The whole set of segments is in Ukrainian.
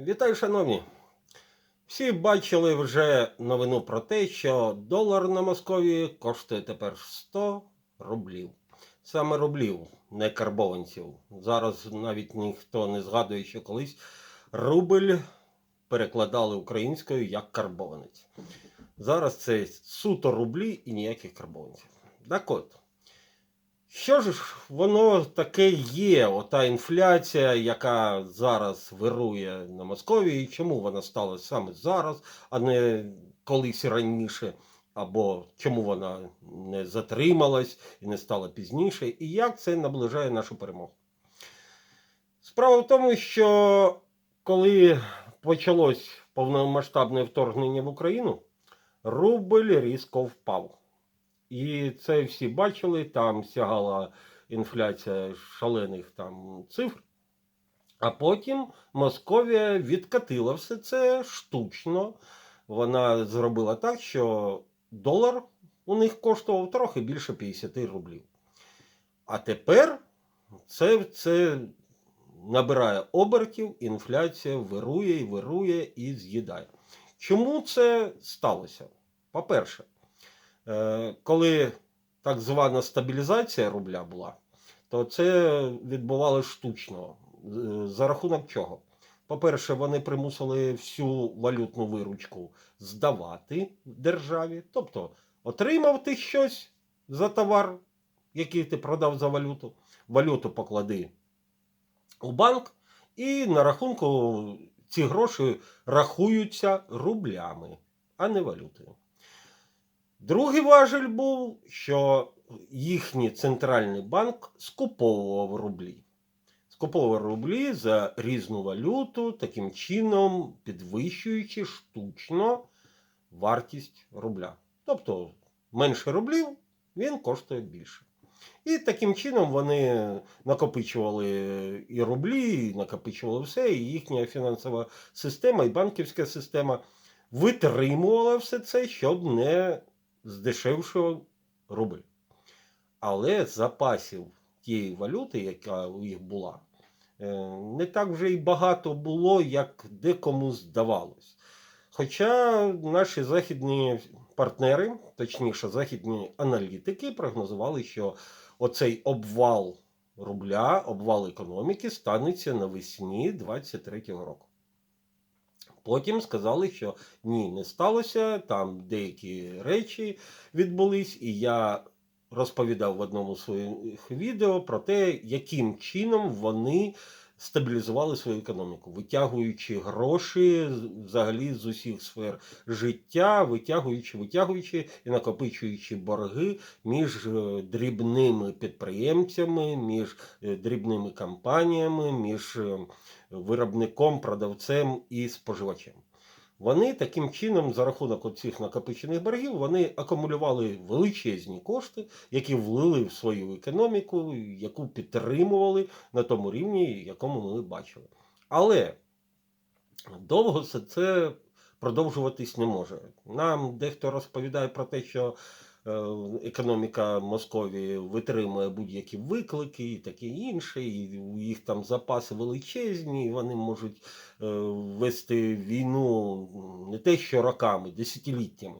Вітаю, шановні! Всі бачили вже новину про те, що долар на Московії коштує тепер 100 рублів. Саме рублів, не карбованців. Зараз навіть ніхто не згадує, що колись рубль перекладали українською як карбованець. Зараз це суто рублі і ніяких карбованців. Так от, що ж воно таке є, ота інфляція, яка зараз вирує на Московії, чому вона стала саме зараз, а не колись раніше, або чому вона не затрималась і не стала пізніше, і як це наближає нашу перемогу? Справа в тому, що коли почалось повномасштабне вторгнення в Україну, рубль різко впав. І це всі бачили, там сягала інфляція шалених там цифр. А потім Московія відкатила все це штучно. Вона зробила так, що долар у них коштував трохи більше 50 рублів. А тепер це, це набирає обертів, інфляція вирує і вирує і з'їдає. Чому це сталося? По-перше, коли так звана стабілізація рубля була, то це відбувалося штучно. Е, За рахунок чого? По-перше, вони примусили всю валютну виручку здавати державі. Тобто отримав ти щось за товар, який ти продав за валюту, валюту поклади у банк, і на рахунку ці гроші рахуються рублями, а не валютою. Другий важель був, що їхній центральний банк скуповував рублі. Скуповував рублі за різну валюту, таким чином підвищуючи штучно вартість рубля. Тобто менше рублів він коштує більше. І таким чином вони накопичували і рублі, і накопичували все, і їхня фінансова система, і банківська система витримувала все це, щоб не здешевшив рубль. Але запасів тієї валюти, яка у їх була, е, не так вже й багато було, як декому здавалось. Хоча наші західні партнери, точніше, західні аналітики, прогнозували, що оцей обвал рубля, обвал економіки станеться навесні 23-го року. Потім сказали, що ні, не сталося, там деякі речі відбулись, і я розповідав в одному з своїх відео про те, яким чином вони стабілізували свою економіку, витягуючи гроші взагалі з усіх сфер життя, витягуючи, витягуючи і накопичуючи борги між е, дрібними підприємцями, між е, дрібними компаніями, між е, виробником, продавцем і споживачем. Вони таким чином, за рахунок оцих накопичених боргів, вони акумулювали величезні кошти, які влили в свою економіку, яку підтримували на тому рівні, якому ми бачили. Але довго це, продовжуватись не може. Нам дехто розповідає про те, що економіка Московії витримує будь-які виклики і таке інше, і їх там запаси величезні, і вони можуть е, вести війну не те, що роками, десятиліттями.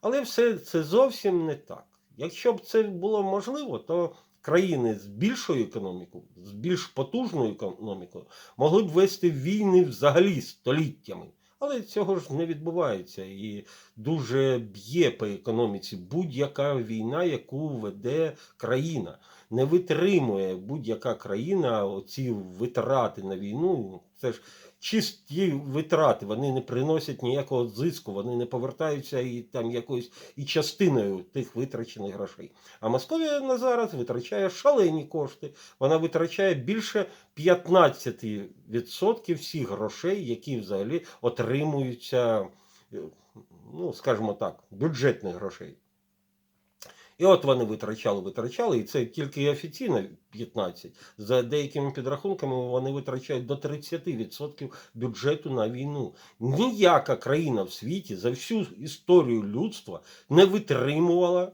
Але все це зовсім не так. Якщо б це було можливо, то країни з більшою економікою, з більш потужною економікою, могли б вести війни взагалі століттями. Але цього ж не відбувається і дуже б'є по економіці будь-яка війна, яку веде країна. Не витримує будь-яка країна оці витрати на війну. Це ж чисті витрати, вони не приносять ніякого зиску, вони не повертаються і там якоюсь і частиною тих витрачених грошей. А Московія на зараз витрачає шалені кошти. Вона витрачає більше 15% всіх грошей, які взагалі отримуються, е, ну скажімо так, бюджетних грошей. І от вони витрачали, витрачали, і це тільки офіційно 15. За деякими підрахунками вони витрачають до 30% бюджету на війну. Ніяка країна в світі за всю історію людства не витримувала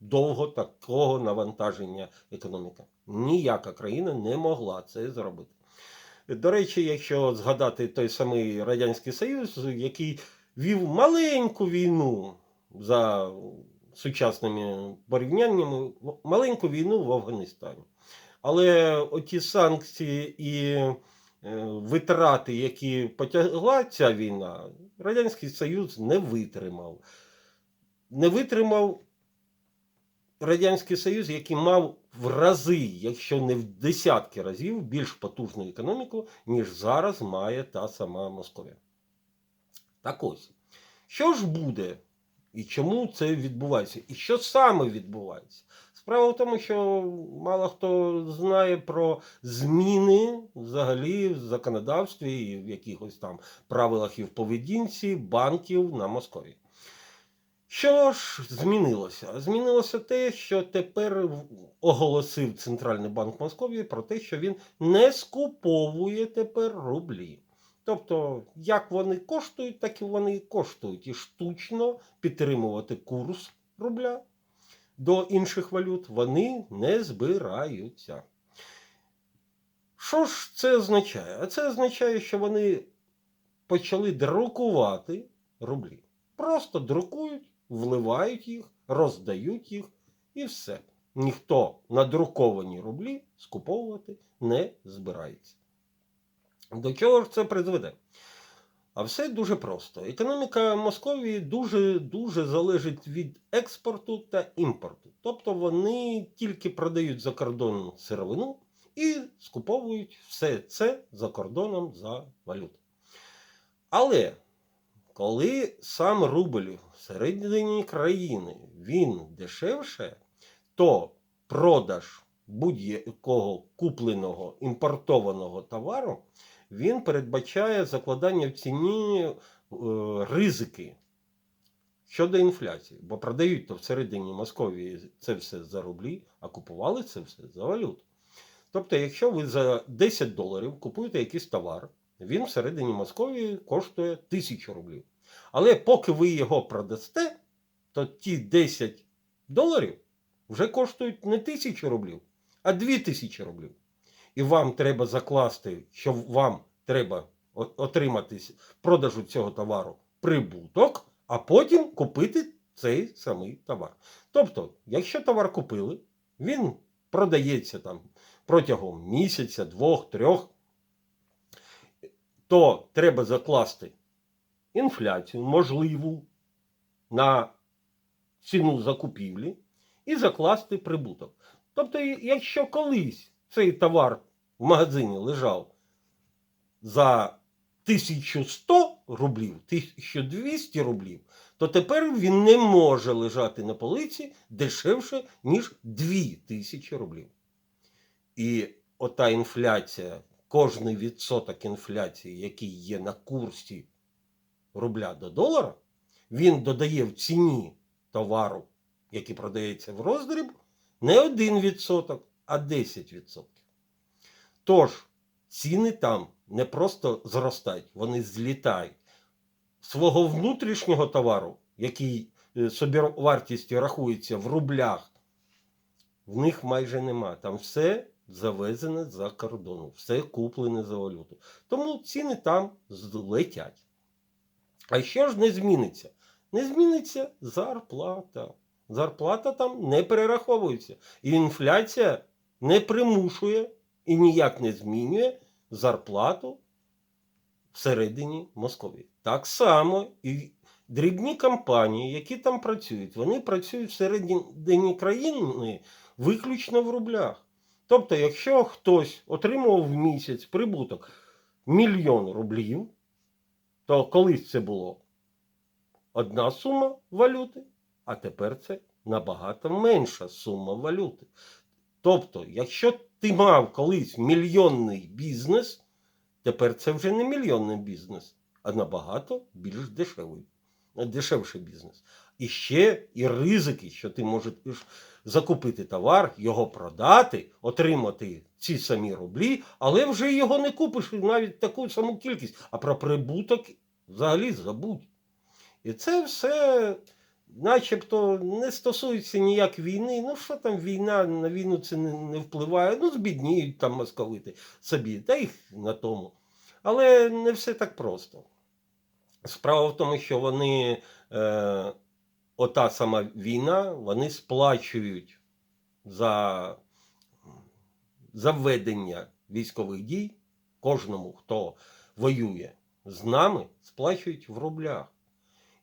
довго такого навантаження економіки. Ніяка країна не могла це зробити. До речі, якщо згадати той самий Радянський Союз, який вів маленьку війну за сучасними порівняннями, маленьку війну в Афганістані. Але оті санкції і е, витрати, які потягла ця війна, Радянський Союз не витримав. Не витримав Радянський Союз, який мав в рази, якщо не в десятки разів, більш потужну економіку, ніж зараз має та сама Московія. Так ось, що ж буде і чому це відбувається? І що саме відбувається? Справа в тому, що мало хто знає про зміни взагалі в законодавстві і в якихось там правилах і в поведінці банків на Московії. Що ж змінилося? Змінилося те, що тепер оголосив Центральний банк Московії про те, що він не скуповує тепер рублі. Тобто, як вони коштують, так і вони і коштують. І штучно підтримувати курс рубля до інших валют вони не збираються. Що ж це означає? А це означає, що вони почали друкувати рублі. Просто друкують, вливають їх, роздають їх і все. Ніхто надруковані рублі скуповувати не збирається. До чого ж це призведе? А все дуже просто. Економіка Московії дуже дуже залежить від експорту та імпорту. Тобто вони тільки продають за кордон сировину і скуповують все це за кордоном за валюту. Але коли сам рубль всередині країни він дешевше, то продаж будь-якого купленого імпортованого товару він передбачає закладання в ціні е, ризики щодо інфляції. Бо продають то всередині Московії це все за рублі, а купували це все за валюту. Тобто, якщо ви за 10 доларів купуєте якийсь товар, він всередині Московії коштує 1000 рублів. Але поки ви його продасте, то ті 10 доларів вже коштують не 1000 рублів, а 2000 рублів. І вам треба закласти, що вам треба отримати продажу цього товару прибуток, а потім купити цей самий товар. Тобто, якщо товар купили, він продається там протягом місяця, двох, трьох, то треба закласти інфляцію можливу на ціну закупівлі і закласти прибуток. Тобто, якщо колись цей товар в магазині лежав за 1100 рублів, 1200 рублів, то тепер він не може лежати на полиці дешевше, ніж 2000 рублів. І ота інфляція, кожний відсоток інфляції, який є на курсі рубля до долара, він додає в ціні товару, який продається в роздріб, не 1%, а 10%. Тож, ціни там не просто зростають, вони злітають. Свого внутрішнього товару, який е, собівартістю рахується в рублях, в них майже нема. Там все завезене за кордону, все куплене за валюту. Тому ціни там злетять. А що ж не зміниться? Не зміниться зарплата. Зарплата там не перераховується. І інфляція не примушує і ніяк не змінює зарплату всередині Московії. Так само і дрібні компанії, які там працюють, вони працюють всередині країни виключно в рублях. Тобто, якщо хтось отримував в місяць прибуток мільйон рублів, то колись це було одна сума валюти, а тепер це набагато менша сума валюти. Тобто, якщо ти мав колись мільйонний бізнес, тепер це вже не мільйонний бізнес, а набагато більш дешевий, дешевший бізнес. І ще і ризики, що ти можеш закупити товар, його продати, отримати ці самі рублі, але вже його не купиш навіть таку саму кількість, а про прибуток взагалі забудь. І це все начебто не стосується ніяк війни. Ну що там війна, на війну це не, не впливає. Ну, збідніють там московити собі, та їх на тому. Але не все так просто. Справа в тому, що вони, е, ота сама війна, вони сплачують за, за ведення військових дій кожному, хто воює з нами, сплачують в рублях.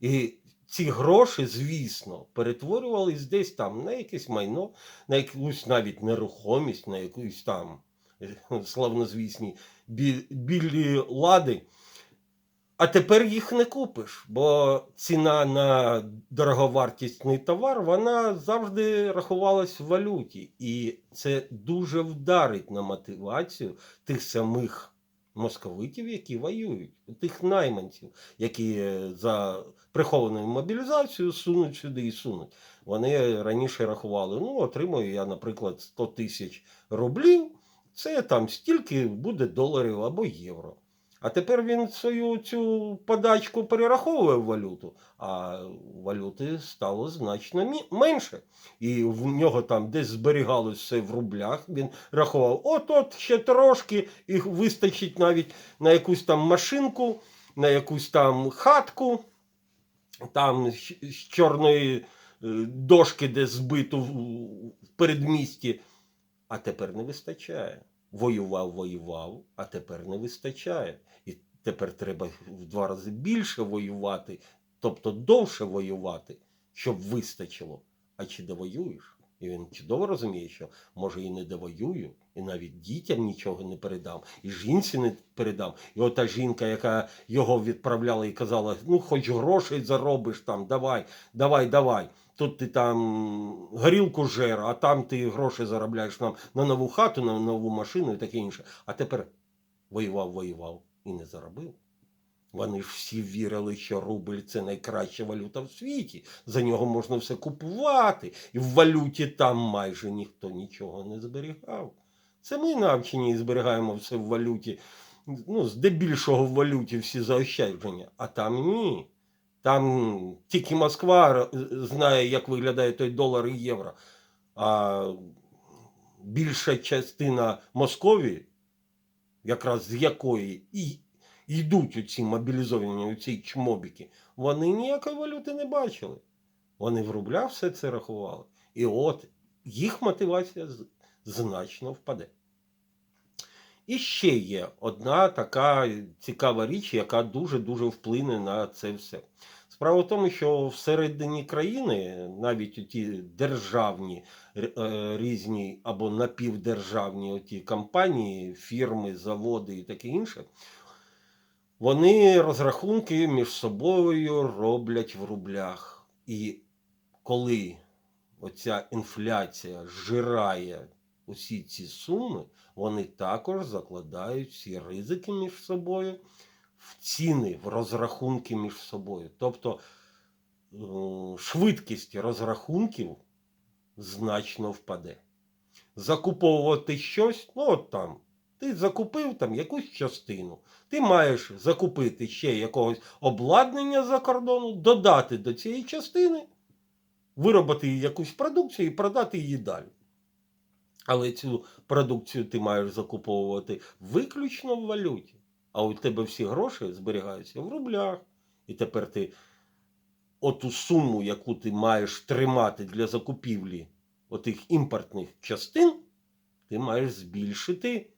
І ці гроші, звісно, перетворювались десь там на якесь майно, на якусь навіть нерухомість, на якусь там е, славнозвісні бі- білі лади. А тепер їх не купиш, бо ціна на дороговартісний товар вона завжди рахувалась в валюті. І це дуже вдарить на мотивацію тих самих московитів, які воюють, тих найманців, які е, за прихованою мобілізацією сунуть сюди і сунуть. Вони раніше рахували: ну, отримую я, наприклад, 100 тисяч рублів, це там стільки буде доларів або євро. А тепер він свою цю подачку перераховує в валюту, а валюти стало значно менше. І в нього там десь зберігалось все в рублях. Він рахував, от-от ще трошки, і вистачить навіть на якусь там машинку, на якусь там хатку, там з чорної е, дошки, де збито в в передмісті. А тепер не вистачає. Воював, воював, а тепер не вистачає. І тепер треба в два рази більше воювати, тобто довше воювати, щоб вистачило. А чи довоюєш? І він чудово розуміє, що може і не довоюю, і навіть дітям нічого не передам, і жінці не передам. І ота жінка, яка його відправляла і казала: ну, хоч грошей заробиш там, давай, давай, давай. Тут ти там горілку жер, а там ти гроші заробляєш нам на нову хату, на нову машину і таке інше. А тепер воював, воював і не заробив. Вони ж всі вірили, що рубль це найкраща валюта в світі. За нього можна все купувати. І в валюті там майже ніхто нічого не зберігав. Це ми навчені і зберігаємо все в валюті. Ну, здебільшого в валюті всі заощадження, а там ні. Там тільки Москва знає, як виглядає той долар і євро. А більша частина Московії, якраз з якої і йдуть оці мобілізовані, оці чмобіки, вони ніякої валюти не бачили. Вони в рублях все це рахували. І от їх мотивація значно впаде. І ще є одна така цікава річ, яка дуже-дуже вплине на це все. Справа в тому, що всередині країни навіть ті державні е, різні або напівдержавні оті компанії, фірми, заводи і таке інше, вони розрахунки між собою роблять в рублях. І коли оця інфляція зжирає усі ці суми, вони також закладають всі ризики між собою в ціни, в розрахунки між собою. Тобто е, швидкість розрахунків значно впаде. Закуповувати щось, ну от там, ти закупив там якусь частину, ти маєш закупити ще якогось обладнання за кордону, додати до цієї частини, виробити якусь продукцію і продати її далі. Але цю продукцію ти маєш закуповувати виключно в валюті. А у тебе всі гроші зберігаються в рублях. І тепер ти оту суму, яку ти маєш тримати для закупівлі отих імпортних частин, ти маєш збільшити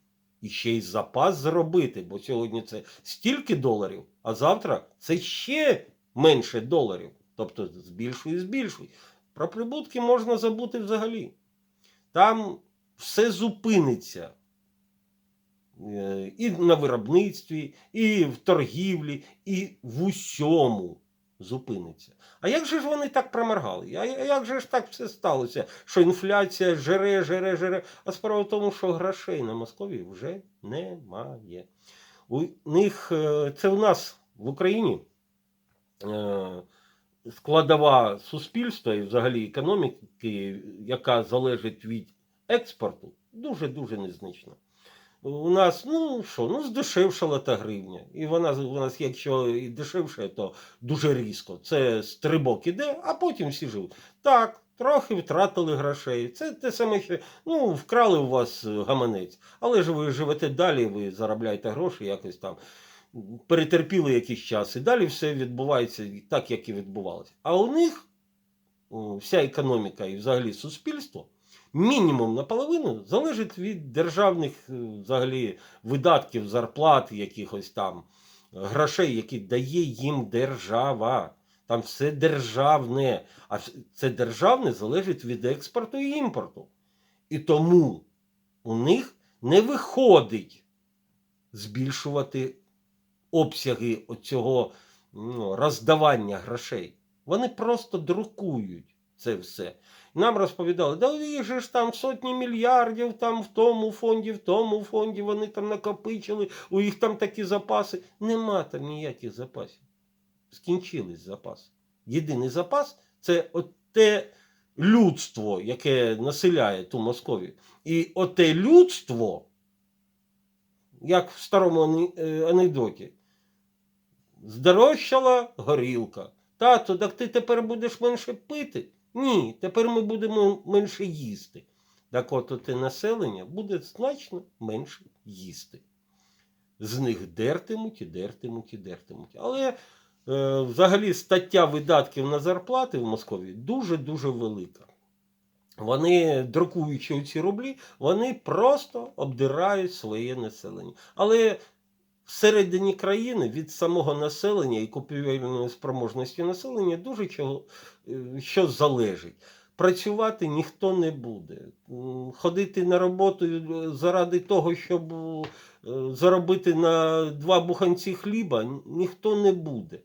і ще й запас зробити. Бо сьогодні це стільки доларів, а завтра це ще менше доларів. Тобто збільшуй і збільшуй. Про прибутки можна забути взагалі. Там все зупиниться. Е, І на виробництві, і в торгівлі, і в усьому зупиниться. А як же ж вони так проморгали? А як же ж так все сталося? Що інфляція жере, жере, жере. А справа в тому, що грошей на Московії вже немає. У них е, це у нас в Україні е, складова суспільства і взагалі економіки, яка залежить від експорту, дуже-дуже незначна. у нас, ну що, ну здешевшала та гривня. І вона у нас, якщо і дешевше, то дуже різко. Це стрибок іде, а потім всі живуть. Так, трохи втратили грошей. Це те саме, що ну, вкрали у вас гаманець. Але ж ви живете далі, ви заробляєте гроші, якось там перетерпіли якийсь час. І далі все відбувається так, як і відбувалося. А у них вся економіка і взагалі суспільство мінімум наполовину залежить від державних е, взагалі видатків, зарплат, якихось там грошей, які дає їм держава. Там все державне, а це державне залежить від експорту і імпорту. І тому у них не виходить збільшувати обсяги оцього ну, роздавання грошей. Вони просто друкують це все. Нам розповідали, да їх ж там сотні мільярдів там в тому фонді, в тому фонді вони там накопичили, у їх там такі запаси. Нема там ніяких запасів. Скінчились запаси. Єдиний запас це от те людство, яке населяє ту Московію. І оте людство, як в старому е, анекдоті, здорожчала горілка. Тато, так ти тепер будеш менше пити? Ні, тепер ми будемо менше їсти. Так от оте населення буде значно менше їсти. З них дертимуть і дертимуть і дертимуть. Але е, взагалі стаття видатків на зарплати в Москві дуже-дуже велика. Вони, друкуючи ці рублі, вони просто обдирають своє населення. Але всередині країни від самого населення і купівельної спроможності населення дуже чого, е, що залежить. Працювати ніхто не буде. Ходити на роботу е, заради того, щоб е, заробити на два буханці хліба, ніхто не буде.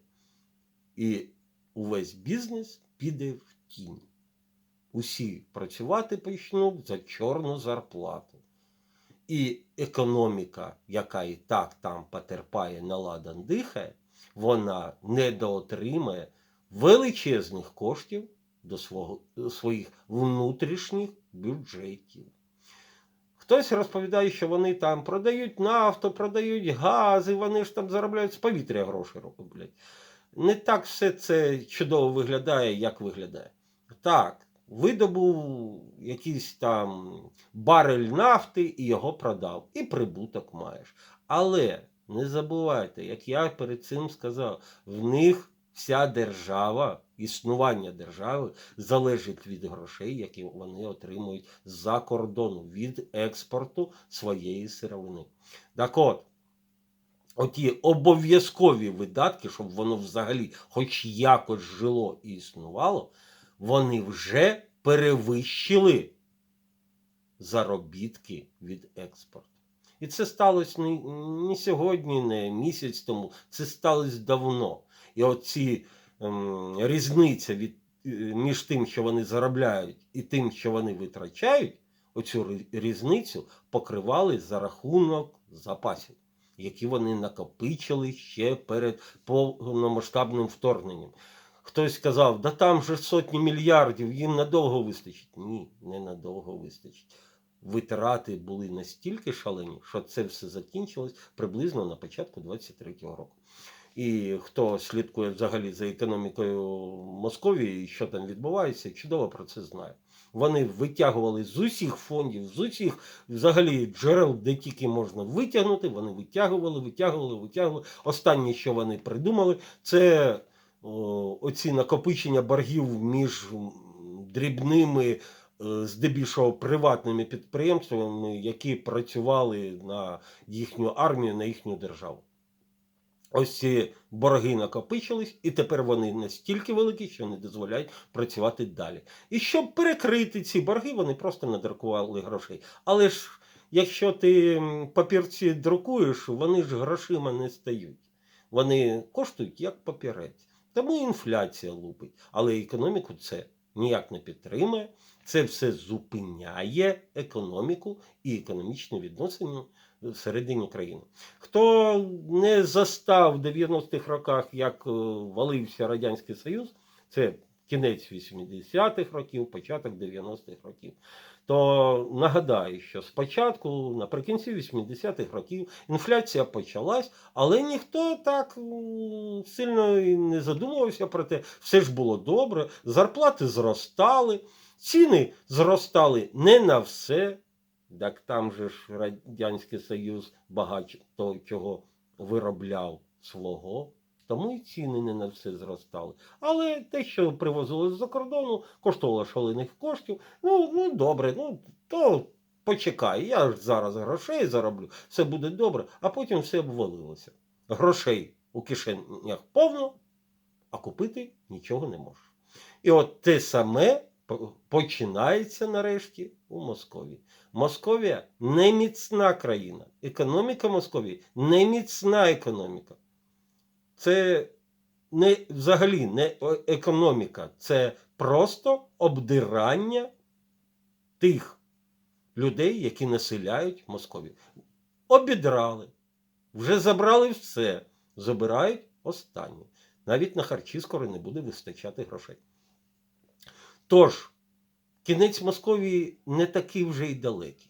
І увесь бізнес піде в тінь. Усі працювати почнуть за чорну зарплату. І економіка, яка і так там потерпає наладан дихає, вона недоотримає величезних коштів до свого, своїх внутрішніх бюджетів. Хтось розповідає, що вони там продають нафту, продають гази, вони ж там заробляють з повітря гроші роблять. Не так все це чудово виглядає, як виглядає. Так, видобув якийсь там барель нафти і його продав. І прибуток маєш. Але не забувайте, як я перед цим сказав, в них вся держава, існування держави залежить від грошей, які вони отримують з-за кордону, від експорту своєї сировини. Так от, оті обов'язкові видатки, щоб воно взагалі хоч якось жило і існувало, вони вже перевищили заробітки від експорту. І це сталося не, не сьогодні, не місяць тому, це сталося давно. І оці ем, різниця від, е, між тим, що вони заробляють, і тим, що вони витрачають, оцю різницю покривали за рахунок запасів, які вони накопичили ще перед повномасштабним вторгненням. Хтось сказав, да там же сотні мільярдів, їм надовго вистачить. Ні, не надовго вистачить. Витрати були настільки шалені, що це все закінчилось приблизно на початку 23-го року. І хто слідкує взагалі за економікою Московії, що там відбувається, чудово про це знає. Вони витягували з усіх фондів, з усіх взагалі джерел, де тільки можна витягнути. Вони витягували, витягували, витягували. Останнє, що вони придумали, це оці накопичення боргів між дрібними, е, здебільшого приватними підприємствами, які працювали на їхню армію, на їхню державу. Ось ці борги накопичились, і тепер вони настільки великі, що не дозволяють працювати далі. І щоб перекрити ці борги, вони просто надрукували грошей. Але ж якщо ти папірці друкуєш, вони ж грошима не стають. Вони коштують як папірець. Тому інфляція лупить. Але економіку це ніяк не підтримує. Це все зупиняє економіку і економічні відносини всередині країни. Хто не застав в 90-х роках, як е, валився Радянський Союз, це кінець 80-х років, початок 90-х років. То нагадаю, що спочатку, наприкінці 80-х років, інфляція почалась, але ніхто так сильно не задумувався про те, все ж було добре, зарплати зростали, ціни зростали не на все. Так там же ж Радянський Союз багато чого виробляв свого, тому і ціни не на все зростали. Але те, що привозили з-за кордону, коштувало шалених коштів. Ну, ну добре, ну то почекай, я ж зараз грошей зароблю, все буде добре, а потім все обвалилося. Грошей у кишенях повно, а купити нічого не можеш. І от те саме починається нарешті у Московії. Московія не міцна країна. Економіка Московії не міцна економіка. Це не взагалі не економіка, це просто обдирання тих людей, які населяють Московію. Обідрали, вже забрали все, забирають останнє. Навіть на харчі скоро не буде вистачати грошей. Тож, кінець Московії не такий вже й далекий.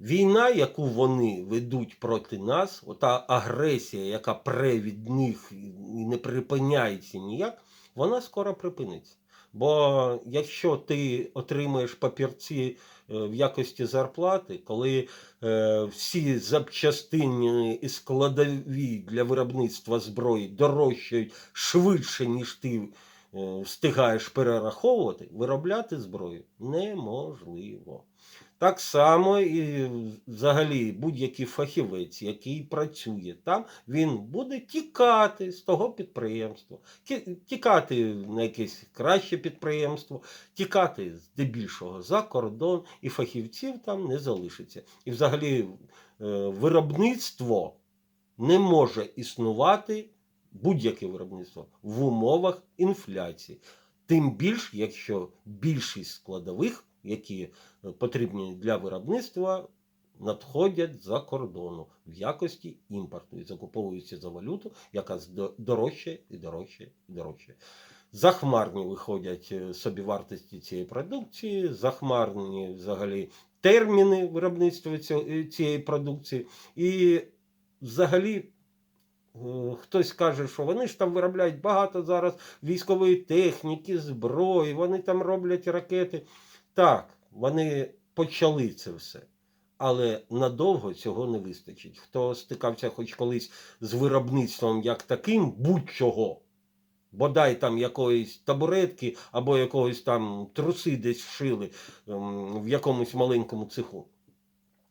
Війна, яку вони ведуть проти нас, ота агресія, яка пре від них і не припиняється ніяк, вона скоро припиниться. Бо якщо ти отримуєш папірці е, в якості зарплати, коли е, всі запчастини і складові для виробництва зброї дорожчають швидше, ніж ти е, встигаєш перераховувати, виробляти зброю неможливо. Так само і взагалі будь-який фахівець, який працює там, він буде тікати з того підприємства, тікати на якесь краще підприємство, тікати здебільшого за кордон, і фахівців там не залишиться. І взагалі е, виробництво не може існувати, будь-яке виробництво, в умовах інфляції. Тим більш, якщо більшість складових, які е, потрібні для виробництва, надходять за кордону в якості імпорту і закуповуються за валюту, яка дорожчає і дорожчає і дорожчає. Захмарні виходять е, собівартості цієї продукції, захмарні взагалі терміни виробництва е, цієї продукції. І взагалі хтось каже, що вони ж там виробляють багато зараз військової техніки, зброї, вони там роблять ракети. Так, вони почали це все. Але надовго цього не вистачить. Хто стикався хоч колись з виробництвом як таким, будь-чого, бодай там якоїсь табуретки або якогось там труси десь вшили ем, в якомусь маленькому цеху.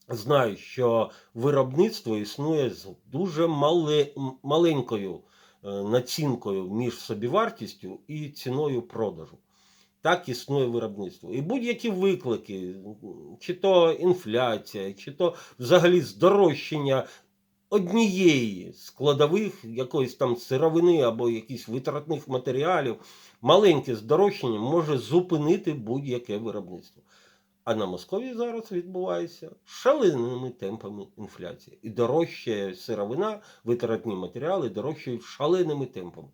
Знають, що виробництво існує з дуже мале, маленькою е, націнкою між собівартістю і ціною продажу. Так існує виробництво. І будь-які виклики, чи то інфляція, чи то взагалі здорожчання однієї складових якоїсь там сировини або якихось витратних матеріалів, маленьке здорожчання може зупинити будь-яке виробництво. А на Московії зараз відбувається шаленими темпами інфляції. І дорожчає сировина, витратні матеріали дорожчають шаленими темпами.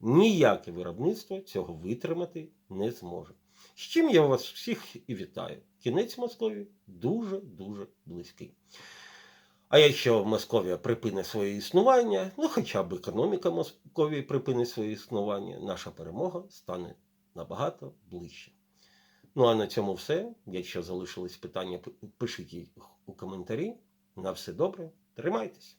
Ніяке виробництво цього витримати не зможе. З чим я вас всіх і вітаю. Кінець Московії дуже-дуже близький. А якщо Московія припине своє існування, ну хоча б економіка Московії припинить своє існування, наша перемога стане набагато ближче. Ну а на цьому все. Якщо залишились питання, пишіть їх у коментарі. На все добре, тримайтесь.